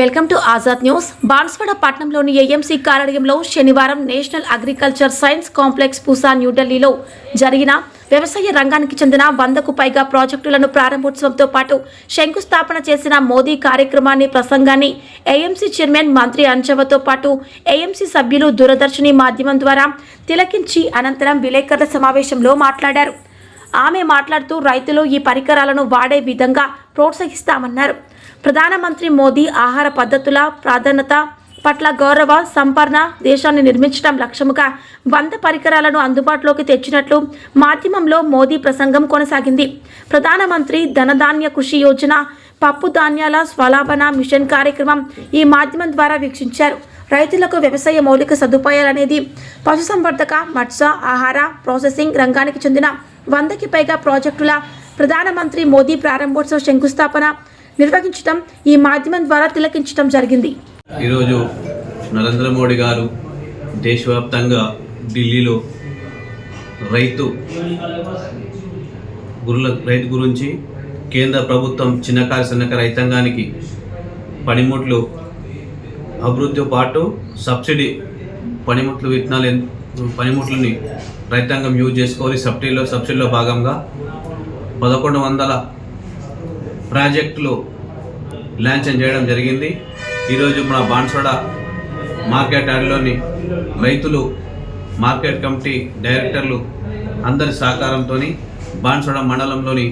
Welcome to Azad news. Banswada పట్టణంలోని AMC కార్యాలయంలో శనివారం national agriculture science complex Pusa న్యూఢిల్లీలో జరిగిన వ్యవసాయ రంగానికి చెందిన వందకు పైగా ప్రాజెక్టులను ప్రారంభోత్సవంతో పాటు శంకుస్థాపన చేసిన మోదీ కార్యక్రమాన్ని ప్రసంగాన్ని ఏఎంసీ చైర్మన్ మంత్రి అంచవతో పాటు ఏఎంసీ సభ్యులు దూరదర్శిని మాధ్యమం ద్వారా తిలకించి అనంతరం విలేకరుల సమావేశంలో మాట్లాడారు. ఆమె మాట్లాడుతూ రైతులు ఈ పరికరాలను వాడే విధంగా ప్రోత్సహిస్తామన్నారు. ప్రధానమంత్రి మోదీ ఆహార పద్ధతుల ప్రాధాన్యత పట్ల గౌరవ సంపన్న దేశాన్ని నిర్మించడం లక్ష్యముగా వంద పరికరాలను అందుబాటులోకి తెచ్చినట్లు మాధ్యమంలో మోదీ ప్రసంగం కొనసాగింది. ప్రధానమంత్రి ధనధాన్య కృషి యోజన పప్పు ధాన్యాల స్వలాభన మిషన్ కార్యక్రమం ఈ మాధ్యమం ద్వారా వీక్షించారు. రైతులకు వ్యవసాయ మౌలిక సదుపాయాలనేది పశుసంవర్ధక మత్స్య ఆహార ప్రాసెసింగ్ రంగానికి చెందిన వందకి పైగా ప్రాజెక్టుల ప్రధానమంత్రి మోదీ ప్రారంభోత్సవ శంకుస్థాపన నిర్వహించడం ఈ మాధ్యమం ద్వారా తిలకించడం జరిగింది. ఈరోజు నరేంద్ర మోడీ గారు దేశవ్యాప్తంగా ఢిల్లీలో రైతు గురుల రైతు గురించి కేంద్ర ప్రభుత్వం చిన్నకారు సన్నకారు రైతాంగానికి పనిముట్లు అభివృద్ధితో పాటు సబ్సిడీ పనిముట్లు విత్తనాలు పనిముట్లని రైతాంగం యూజ్ చేసుకోవాలి సబ్సిడీలో సబ్సిడీలో భాగంగా పదకొండు వందల ప్రాజెక్టులు లాంఛన్ చేయడం జరిగింది. ఈరోజు మన బాన్సోడ మార్కెట్ యార్డ్లోని రైతులు మార్కెట్ కమిటీ డైరెక్టర్లు అందరి సహకారంతో బాన్సోడ మండలంలోని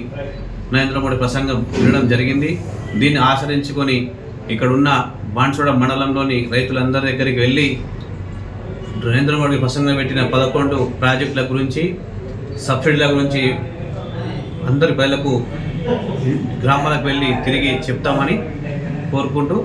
నరేంద్ర మోడీ ప్రసంగం వినడం జరిగింది. దీన్ని ఆచరించుకొని ఇక్కడున్న బాన్సోడ మండలంలోని రైతులందరి దగ్గరికి వెళ్ళి నరేంద్ర మోడీ ప్రసంగం పెట్టిన పదకొండు ప్రాజెక్టుల గురించి సబ్సిడీల గురించి అందరి ప్రజలకు గ్రామాలకు వెళ్ళి తిరిగి చెప్తామని కోరుకుంటూ